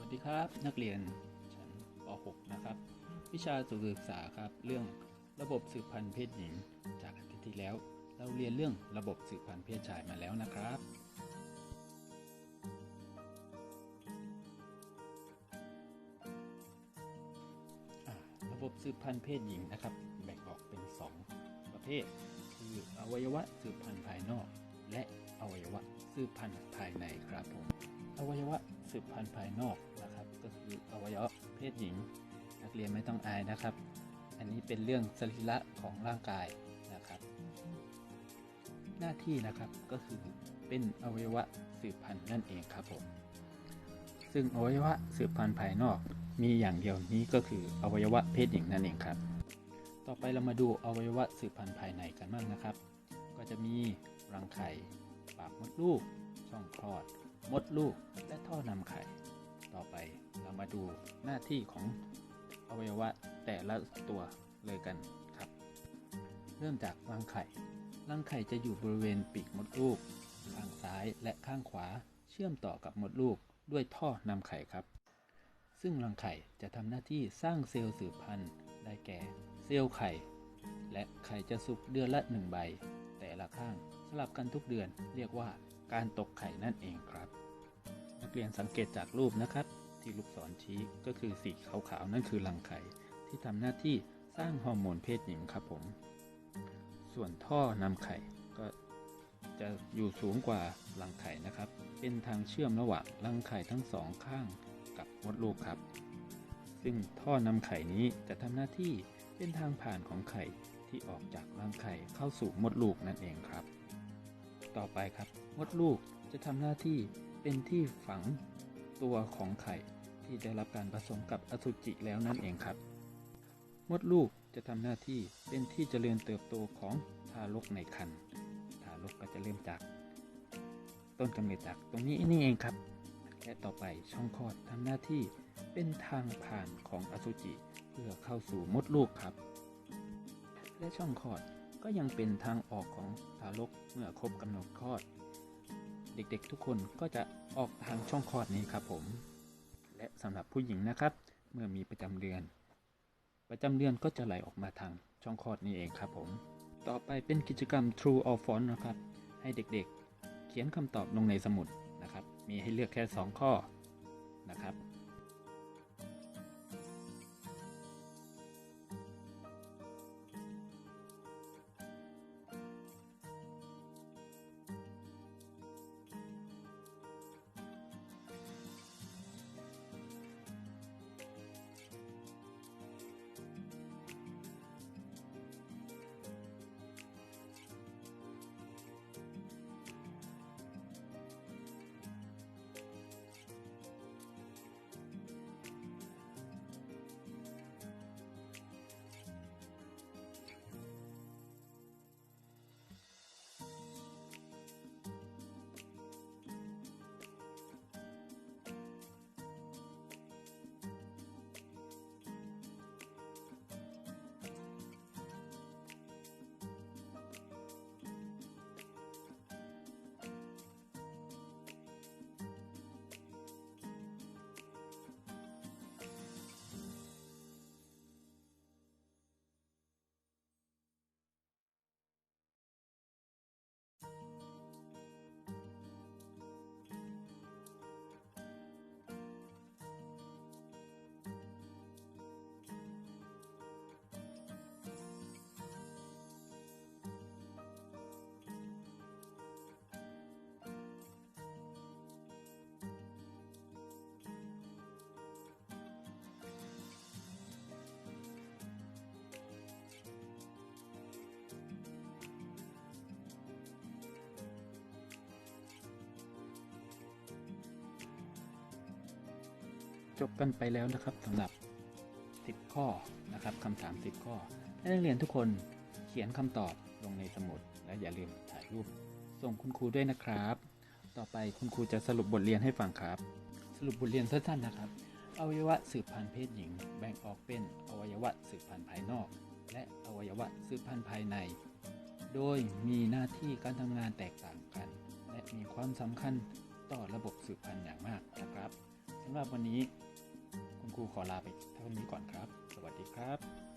วัสดีครับ นักเรียนชั้นป .6 นะครับ วิชาสุขศึกษาครับ เรื่องระบบสืบพันธุ์เพศหญิง จากอาทิตย์ที่แล้ว เราเรียนเรื่องระบบสืบพันธุ์เพศชายมาแล้วนะครับ ระบบสืบพันธุ์เพศหญิงนะครับ แบ่งออกเป็น 2 ประเภท คืออวัยวะสืบพันธุ์ภายนอก และอวัยวะสืบพันธุ์ภายในครับผม วัยวะสืบพันธุ์ภายนอกนะครับ ก็คืออวัยวะเพศหญิง นักเรียนไม่ต้องอายนะครับ อันนี้เป็นเรื่องสรีระของร่างกายนะครับ หน้าที่นะครับก็คือเป็นอวัยวะสืบพันธุ์นั่นเองครับผมซึ่งอวัยวะสืบพันธุ์ภายนอกมีอย่างเดียวนี้ก็คืออวัยวะเพศหญิงนั่นเองครับ ต่อไปเรามาดูอวัยวะสืบพันธุ์ภายในกันบ้างนะครับ ก็จะมีรังไข่ ปากมดลูก ช่องคลอด มดลูกและท่อนำไข่ ต่อไปเรามาดูหน้าที่ของอวัยวะแต่ละตัวเลยกันครับ เริ่มจากรังไข่รังไข่จะอยู่บริเวณปีกมดลูก ข้างซ้ายและข้างขวาเชื่อมต่อกับมดลูกด้วยท่อนำไข่ครับ ซึ่งรังไข่จะทำหน้าที่สร้างเซลล์สืบพันธุ์ได้แก่ เซลล์ไข่ และไข่จะสุกเดือนละหนึ่งใบ ละข้าง สลับกันทุกเดือน เรียกว่าการตกไข่นั่นเองครับ นักเรียนสังเกตจากรูปนะครับ ที่ลูกศรชี้ก็คือสีขาวๆนั่นคือรังไข่ที่ทำหน้าที่สร้างฮอร์โมนเพศหญิงครับผม ส่วนท่อนำไข่ก็จะอยู่สูงกว่ารังไข่นะครับ เป็นทางเชื่อมระหว่างรังไข่ทั้งสองข้างกับมดลูกครับ ซึ่งท่อนำไข่นี้จะทำหน้าที่เป็นทางผ่านของไข่ ที่ออกจากรังไข่เข้าสู่มดลูกนั่นเองครับ ต่อไปครับ มดลูกจะทำหน้าที่เป็นที่ฝังตัวของไข่ที่ได้รับการผสมกับอสุจิแล้วนั่นเองครับ มดลูกจะทำหน้าที่เป็นที่เจริญเติบโตของทารกในครรภ์ทารกก็จะเริ่มจาก ต้นกำเนิดจากตรงนี้นี่เองครับ และต่อไปช่องคลอดทำหน้าที่เป็นทางผ่านของอสุจิเพื่อเข้าสู่มดลูกครับ และช่องคลอดก็ยังเป็นทางออกของทารกเมื่อครบกำหนดคลอด เด็กๆทุกคนก็จะออกทางช่องคลอดนี้ครับผม และสำหรับผู้หญิงนะครับ เมื่อมีประจำเดือน ประจำเดือนก็จะไหลออกมาทางช่องคลอดนี้เองครับผม ต่อไปเป็นกิจกรรม True or False นะครับ ให้เด็กๆ เขียนคำตอบลงในสมุดนะครับ มีให้เลือกแค่ 2 ข้อนะครับ จบกันไปแล้วนะครับสำหรับ 10 ข้อนะครับคำถาม 10 ข้อ ให้นักเรียนทุกคนเขียนคำตอบลงในสมุด และอย่าลืมถ่ายรูป ส่งคุณครูด้วยนะครับ ต่อไปคุณครูจะสรุปบทเรียนให้ฟังครับ สรุปบทเรียนสั้นๆนะครับอวัยวะสืบพันธุ์เพศหญิง แบ่งออกเป็นอวัยวะสืบพันธุ์ภายนอก และอวัยวะสืบพันธุ์ภายใน โดยมีหน้าที่การทำงานแตกต่างกัน และมีความสำคัญต่อระบบสืบพันธุ์อย่างมากนะครับสสำหรับวันนี้ คุณครูขอลาไปเท่านี้ก่อนครับ สวัสดีครับ